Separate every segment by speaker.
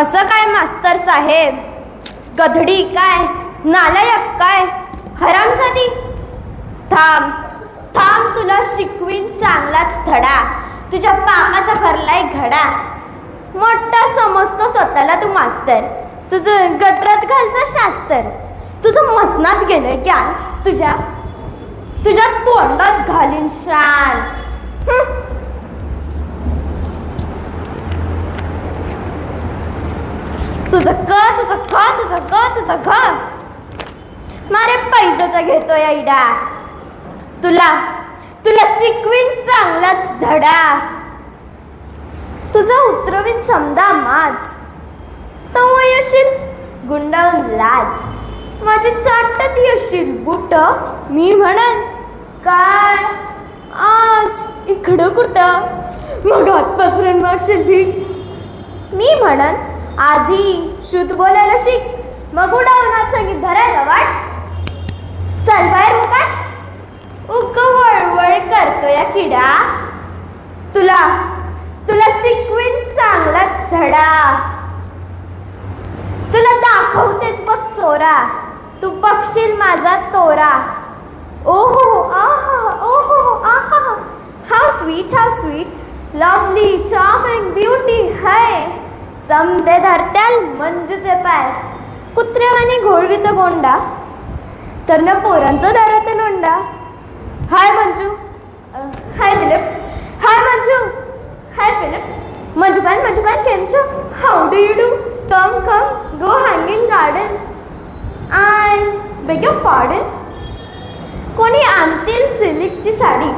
Speaker 1: असं काय मास्तर साहेब? गधडी काय? नालायक काय? हरामजादी थांब थांब तुला शिकवीन चांगलाच धडा. तुझ्या पापाचा भरलाय घडा. मोठा समजतो स्वतःला तू मास्तर. तुझं गटरात घालचं शास्तर. तुझं मसनात गेलंय ज्ञान तुझ्या तुझ्या तोंडात घालीन शान तुझं क तुझं ख तुझं ग तुझं घ. मारे पैजाचा घेतोय आईडा. तुला तुला शिकवीन चांगलाच धडा. तुझा उतरवीन समजा माज. तो येशील गुंडाळून लाज. माझी चाटत येशील बुट मी म्हणन काय? आज इकडं कुठं? मग हात पसरून मागशील भीक? मी म्हणन आधी शुद्ध बोलायला शिक. मग उडावणार संगीत धरायला वाट चल बाहेर मुकाट उग वळवळ करतो या किडा. तुला तुला शिकवीन चांगलाच धडा. तुला दाखवतेच बघ चोरा. तू बघशील माझा तोरा. ओहो आहा ओहो आहा. How sweet how sweet lovely charming beauty है. समदे धरत्याल मंजूचे पाय. कुत्र्यावाने घोळवीत गोंडा. तर ना पोरांचं धरत लोंडा hi Manju. Hi Philip. Hi Manju. Hi Philip. मंजूबान मंजूबान केम છો how do you do? Come come. Go Hanging Garden. I beg your pardon कोणी आणतील सिल्कची साडी?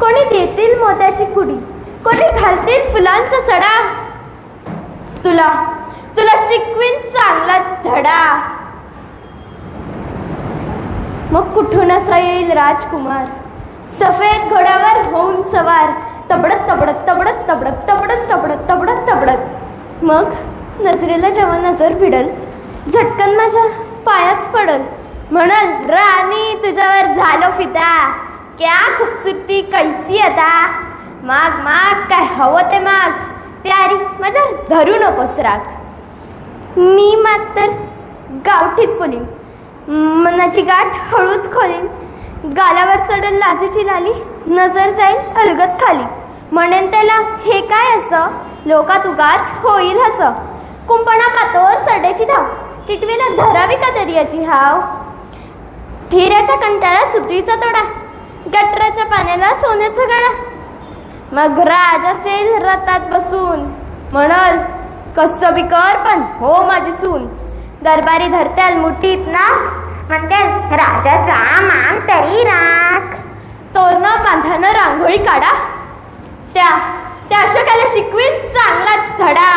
Speaker 1: कोणी देतील मोत्याची कुडी? कोणी घालतील फुलांचा सडा? तुला. तुला शिकवीन चांगलाच धडा. मग कुठून असा येईल राजकुमार? सफेद घोड्यावर होऊन सवार. तबडत तबडत तबडत तबडत तबडत तबडत तबडत तबडत. मग नजरेला जेव्हा नजर भिडल झटकन माझ्या पायाच पडल. म्हणाल राणी तुझ्यावर झालो फिदा. क्या खूपसुरती कैसी आता? माग माग काय हवं ते माग. प्यारी धरू नकोस राग. मी मात्र गावठीच बोलीन. मनाची गाठ हळूच खोलीन. गालावर चढल लाजेची लाली नजर जाईल अलगत खाली. म्हणेन त्याला हे काय असं? लोकात उगाच होईल हसं. कुंपणा पातोर सड्याची धाव. टिटवीला धरावी का दर्याची हाव? हिऱ्याच्या कंटाळा सुत्रीचा तोडा. गटराच्या पाण्याला सोन्याचा गळा. मग राज असेल रथात बसून म्हणल कस बी कर पण हो माझी सून. दरबारी धरत्याल मुठीत ना म्हणत्याल राजाचा मान तरी राख. तोरण बांधानं रांगोळी काढा. त्या त्या अशोकाला शिकवीन चांगलाच धडा.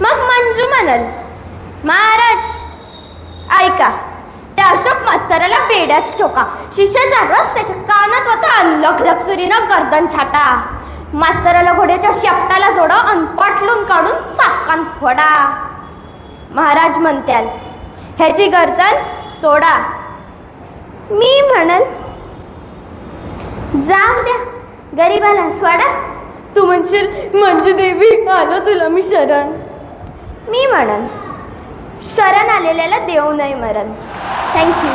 Speaker 1: मग मंजू म्हणाल महाराज ऐका त्या अशोक मास्तराला पेड्याच ठोका. शिष्याचा रस त्याच्या कानात होता लख सुरीनं गर्दन छाटा. मास्तराला घोड्याच्या शेपटाला जोडा अन पाटलून काढून चाकान फोडा. महाराज म्हणत्याल ह्याची गर्दन तोडा. मी म्हणन. जाऊ द्या गरीबाला स्वाडा तू म्हणशील मंजू देवी आलो तुला मी शरण. मी म्हणन शरण आलेल्याला देऊ नाही मरण. थँक्यू